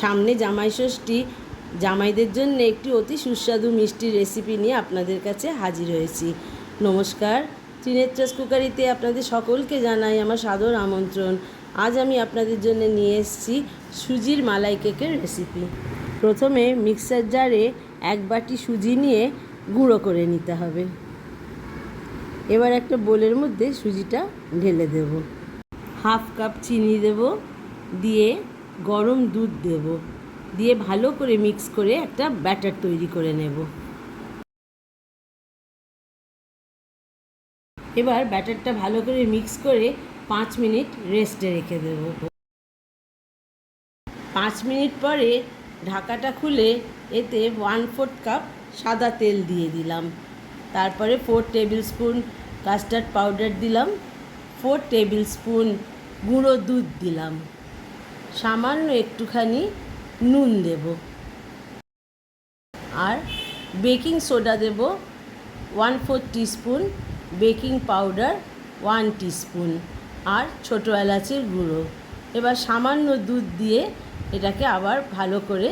সামনে জামাই ষষ্ঠী জামাইদের জন্য একটি অতি সুস্বাদু মিষ্টির রেসিপি নিয়ে আপনাদের কাছে হাজির হয়েছি। নমস্কার, ত্রিনেত্রাস কুকারিতে আপনাদের সকলকে জানাই আমার সাদর আমন্ত্রণ। আজ আমি আপনাদের জন্য নিয়ে এসেছি সুজির মালাই কেকের রেসিপি প্রথমে মিক্সার জারে এক বাটি সুজি নিয়ে গুঁড়ো করে নিতে হবে। এবার একটা বোলের মধ্যে সুজিটা ঢেলে দেব। হাফ কাপ চিনি দেব। দিয়ে গরম দুধ দেব। দিয়ে ভালো করে মিক্স করে একটা ব্যাটার তৈরি করে নেব। এবার ব্যাটারটা ভালো করে মিক্স করে পাঁচ মিনিট রেস্টে রেখে দেব। পাঁচ মিনিট পরে ঢাকাটা খুলে এতে ওয়ান ফোর্থ কাপ সাদা তেল দিয়ে দিলাম। তারপরে four tablespoon custard powder দিলাম। ফোর টেবিল স্পুন গুঁড়ো দুধ দিলাম। সামান্য একটুখানি নুন দেব। আর বেকিং সোডা দেব one four teaspoon, baking powder one teaspoon আর ছোটো এলাচের গুঁড়ো। এবার সামান্য দুধ দিয়ে এটাকে আবার ভালো করে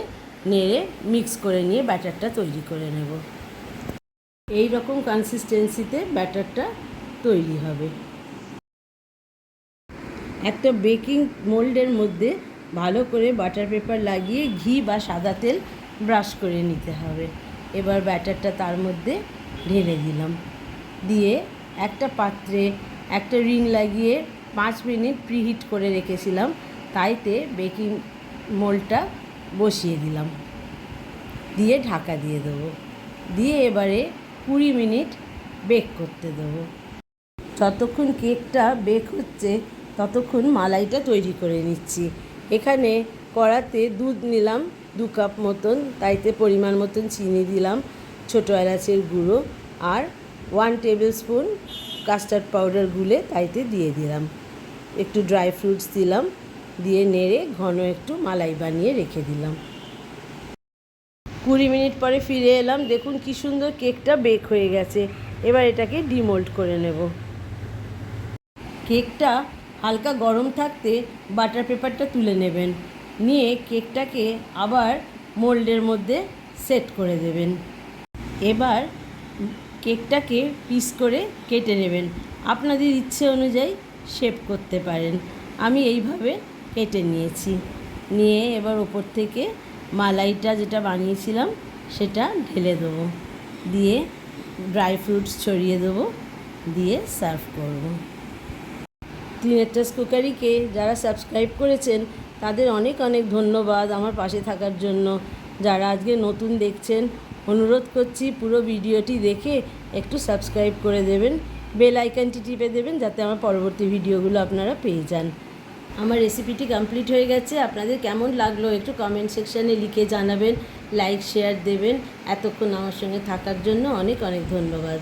নেড়ে মিক্স করে নিয়ে ব্যাটারটা তৈরি করে নেব। এই রকম কনসিস্টেন্সিতে ব্যাটারটা তৈরি হবে। একটা বেকিং মোল্ডের মধ্যে ভালো করে বাটার পেপার লাগিয়ে ঘি বা সাদা তেল ব্রাশ করে নিতে হবে। এবার ব্যাটারটা তার মধ্যে ঢেলে দিলাম। দিয়ে একটা পাত্রে একটা রিং লাগিয়ে পাঁচ মিনিট প্রিহিট করে রেখেছিলাম। তাইতে বেকিং মোলটা বসিয়ে দিলাম। দিয়ে ঢাকা দিয়ে দেবো। দিয়ে এবারে কুড়ি মিনিট বেক করতে দেবো। যতক্ষণ কেকটা বেক হচ্ছে, ততক্ষণ মালাইটা তৈরি করে নিচ্ছি। এখানে কড়াতে দুধ নিলাম, দু কাপ মতন, তাইতে পরিমাণ মতন চিনি দিলাম, ছোটো এলাচের গুঁড়ো আর one tablespoon custard powder গুলে তাইতে দিয়ে দিলাম। একটু ড্রাই ফ্রুটস দিলাম, দিয়ে নেড়ে ঘন একটু মালাই বানিয়ে রেখে দিলাম। কুড়ি মিনিট পরে ফিরে এলাম, দেখুন কি সুন্দর কেকটা বেক হয়ে গেছে। এবার এটাকে ডিমোল্ড করে নেব। কেকটা হালকা গরম থাকতে বাটার পেপারটা তুলে নেবেন। নিয়ে কেকটাকে আবার মোল্ডের মধ্যে সেট করে দেবেন। এবার কেকটাকে পিস করে কেটে নেবেন। আপনাদের ইচ্ছে অনুযায়ী শেপ করতে পারেন। আমি এইভাবে কেটে নিয়েছি। নিয়ে এবার ওপর থেকে মালাইটা যেটা বানিয়েছিলাম, সেটা ঢেলে দেবো। দিয়ে ড্রাই ফ্রুটস ছড়িয়ে দেবো। দিয়ে সার্ভ করব। ত্রিনেটাস কুকারিকে যারা সাবস্ক্রাইব করেছেন, তাদের অনেক অনেক ধন্যবাদ আমার পাশে থাকার জন্য। যারা আজকে নতুন দেখছেন, অনুরোধ করছি পুরো ভিডিওটি দেখে একটু সাবস্ক্রাইব করে দেবেন। বেল আইকনটি টিপে দেবেন যাতে আমার পরবর্তী ভিডিওগুলো আপনারা পেয়ে যান। আমার রেসিপিটি কমপ্লিট হয়ে গেছে। আপনাদের কেমন লাগল একটু কমেন্ট সেকশানে লিখে জানাবেন লাইক শেয়ার দেবেন। এতক্ষণ আমার সঙ্গে থাকার জন্য অনেক অনেক ধন্যবাদ।